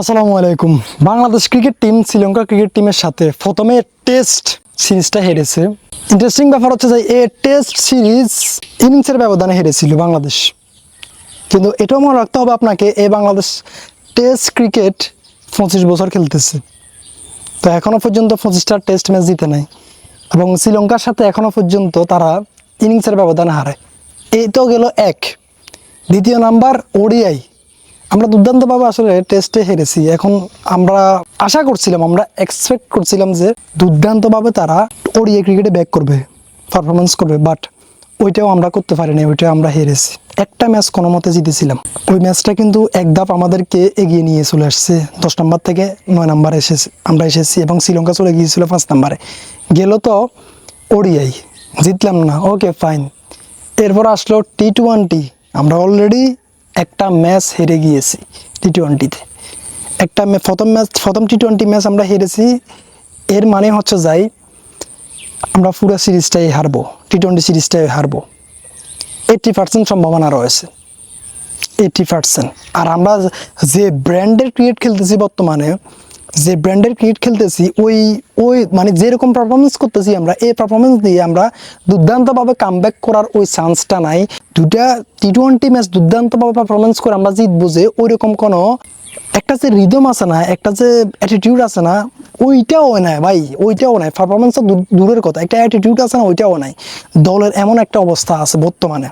আসসালামু আলাইকুম। Bangladesh cricket team, Sri Lanka cricket টিমের সাথে প্রথমে টেস্ট সিরিজটা হেরেছে। ইন্টারেস্টিং ব্যাপার হচ্ছে যে এই টেস্ট সিরিজ ইনিংসের ব্যবধানে হেরেছিল বাংলাদেশ। কিন্তু এটাও মনে রাখতে হবে আপনাকে এই বাংলাদেশ টেস্ট ক্রিকেট পঁচিশ বছর খেলতেছে। তো এখনও পর্যন্ত পঁচিশটা টেস্ট ম্যাচ জিতে নাই। এবং শ্রীলঙ্কার সাথে এখনও পর্যন্ত তারা ইনিংসের ব্যবধানে হারে এই তো গেল এক। দ্বিতীয় নাম্বার ওডিআই। আমরা দুর্দান্তভাবে আসলে টেস্টে হেরেছি। এখন আমরা আশা করছিলাম, আমরা এক্সপেক্ট করছিলাম যে দুর্দান্তভাবে তারা ওডিআই ক্রিকেটে ব্যাক করবে পারফরমেন্স করবে বাট ওইটাও আমরা করতে পারিনি ওইটা আমরা হেরেছি। একটা ম্যাচ কোনো মতে জিতেছিলাম। ওই ম্যাচটা কিন্তু এক ধাপ আমাদেরকে এগিয়ে নিয়ে চলে আসছে। দশ নম্বর থেকে নয় নম্বরে এসেছে আমরা এসেছি এবং শ্রীলঙ্কা চলে গিয়েছিল পাঁচ নম্বরে। গেল তো ওডিআই জিতলাম না ওকে ফাইন এরপর আসলো টি টোয়েন্টি আমরা অলরেডি একটা ম্যাচ হেরে গিয়েছি টি টোয়েন্টিতে একটা প্রথম ম্যাচ, প্রথম টি টোয়েন্টি ম্যাচ আমরা হেরেছি। এর মানে হচ্ছে যাই, আমরা পুরো সিরিজটাই হারবো টি টোয়েন্টি সিরিজটাই হারবো। এইটটি পার্সেন্ট সম্ভাবনা রয়েছে। এইটটি পার্সেন্ট আর আমরা যে ব্র্যান্ডের ক্রিকেট খেলতেছি বর্তমানে যে ব্র্যান্ডের ক্রিকেট খেলতেছি, ওই ওই মানে যেরকম পারফরমেন্স করতেছি আমরা, এই পারফরমেন্স দিয়ে আমরা দুর্দান্তভাবে কামব্যাক করার ওই চান্সটা নাই। দুটা টি টোয়েন্টি ম্যাচ দুর্দান্তভাবে পারফরমেন্স করে আমরা জিতবো যে ওই রকম কোনো একটা যে রিদম আছে না, একটা যে অ্যাটিটিউড আছে না, ওইটাও নাই ভাই, ওইটাও নাই। পারফরমেন্স দূরের কথা, একটা অ্যাটিটিউড আছে না, ওইটাও নাই। দলের এমন একটা অবস্থা আছে বর্তমানে।